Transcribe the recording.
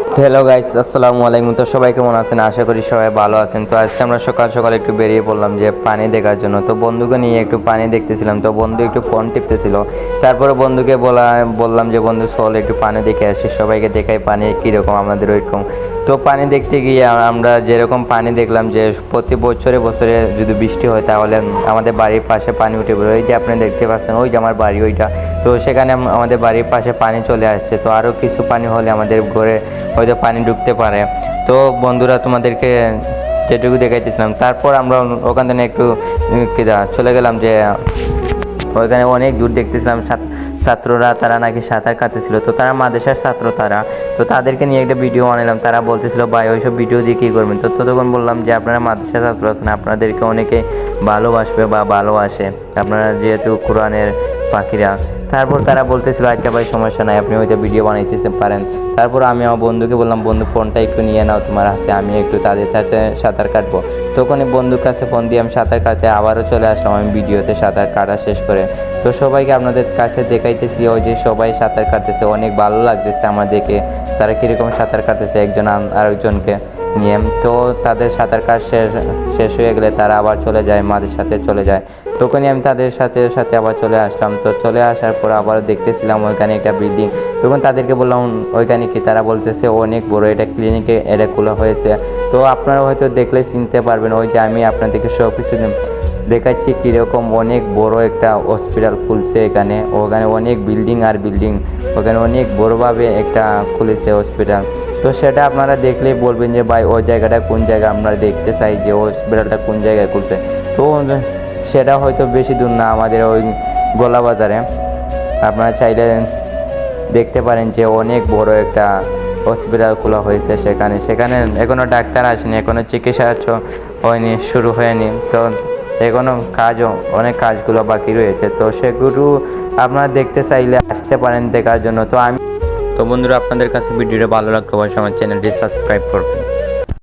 Hello guys আসসালামু আলাইকুম। তো সবাই কেমন আছেন? আশা করি সবাই ভালো আছেন। তো আজকে আমরা সকাল সকাল একটু বেরিয়ে পড়লাম যে পানি দেখার জন্য। তো বন্ধুকে নিয়ে একটু পানি দেখতেছিলাম। তো বন্ধু একটু ফোন টিপতেছিল। তারপরে বন্ধুকে বলা, বললাম যে, বন্ধু, চল একটু পানি দেখে আসি। সবাইকে দেখাই পানি কীরকম আমাদের ওইরকম। তো পানি দেখতে গিয়ে আমরা যেরকম পানি দেখলাম যে, প্রতি বছরে বছরে যদি বৃষ্টি হয়, তাহলে আমাদের বাড়ির পাশে পানি উঠে পড়ে। ওই যে আপনি দেখতে পাচ্ছেন, ওই যে আমার বাড়ি, ওইটা। তো সেখানে আমাদের বাড়ির পাশে পানি চলে আসছে। তো আরও কিছু পানি হলে আমাদের ঘরে হয়তো পানি ঢুকতে পারে। তো বন্ধুরা, তোমাদেরকে যেটুকু দেখাইতেছিলাম, তারপর আমরা ওখান থেকে একটু চলে গেলাম যে ওইখানে অনেক দূর দেখতেছিলাম ছাত- ছাত্ররা তারা নাকি সাঁতার কাটতেছিল। তো তারা মাদ্রাসার ছাত্র তারা। তো তাদেরকে নিয়ে একটা ভিডিও বানালাম তারা বলতেছিল, ভাই, ওইসব ভিডিও দিয়ে কী করবেন? তো ততক্ষণ বললাম যে, আপনারা মাদ্রাসার ছাত্র আছেন, আপনাদেরকে অনেকে ভালোবাসবে বা ভালোবাসে। আপনারা যেহেতু কোরআনের পাখিরা। তারপর তারা বলতেছিল আচ্ছা ভাই, সমস্যা নাই, আপনি হয়তো ভিডিও বানাইতেতে পারেন। তারপর আমি আমার বন্ধুকে বললাম, বন্ধু ফোনটা একটু নিয়ে নাও তোমার হাতে, আমি একটু তাদের সাথে সাঁতার কাটবো। তখনই বন্ধুর কাছে ফোন দিয়ে আমি সাঁতার কাটতে আবারও চলে আসলাম, আমি ভিডিওতে সাঁতার কাটা শেষ করে। তো সবাইকে আপনাদের কাছে দেখাইতেছি, ওই যে সবাই সাঁতার কাটতেছে, অনেক ভালো লাগতেছে আমাদেরকে তারা কীরকম সাঁতার কাটতেছে একজন আরেকজনকে। নিয়ে তো তাদের সাঁতার কাট শেষ শেষ হয়ে গেলে তারা আবার চলে যায়, মাদের সাথে চলে যায়। তখনই আমি তাদের সাথে সাথে আবার চলে আসলাম। তো চলে আসার পর আবার দেখতেছিলাম ওইখানে একটা বিল্ডিং তখন তাদেরকে বললাম, ওইখানে কি? তারা বলতেছে, অনেক বড় এটা ক্লিনিকে এটা খোলা হয়েছে। তো আপনারা হয়তো দেখলে চিনতে পারবেন, ওই যে আমি আপনাদেরকে সব কিছু দেখাচ্ছি কীরকম অনেক বড় একটা হসপিটাল খুলছে এখানে। ওখানে অনেক বিল্ডিং আর বিল্ডিং ওখানে অনেক বড়োভাবে একটা খুলেছে হসপিটাল তো সেটা আপনারা দেখলেই বলবেন যে, ভাই ওই জায়গাটা কোন জায়গা? আমরা দেখতে চাই যে হসপিটালটা কোন জায়গায় খুলছে তো সেটা হয়তো বেশি দূর না, আমাদের ওই গোলা বাজারে আপনারা চাইলে দেখতে পারেন যে, অনেক বড় একটা হসপিটাল খোলা হয়েছে সেখানে। সেখানে এখনও ডাক্তার আসেনি এখনও চিকিৎসা হয়নি, শুরু হয়নি। তো এখনও কাজও, অনেক কাজগুলো বাকি রয়েছে। তো সেগুলো আপনারা দেখতে চাইলে আসতে পারেন দেখার জন্য। তো আমি তো বন্ধুরা আপনাদের কাছে ভিডিওটা ভালো লাগলে অবশ্যই আমার চ্যানেলটি সাবস্ক্রাইব করবেন।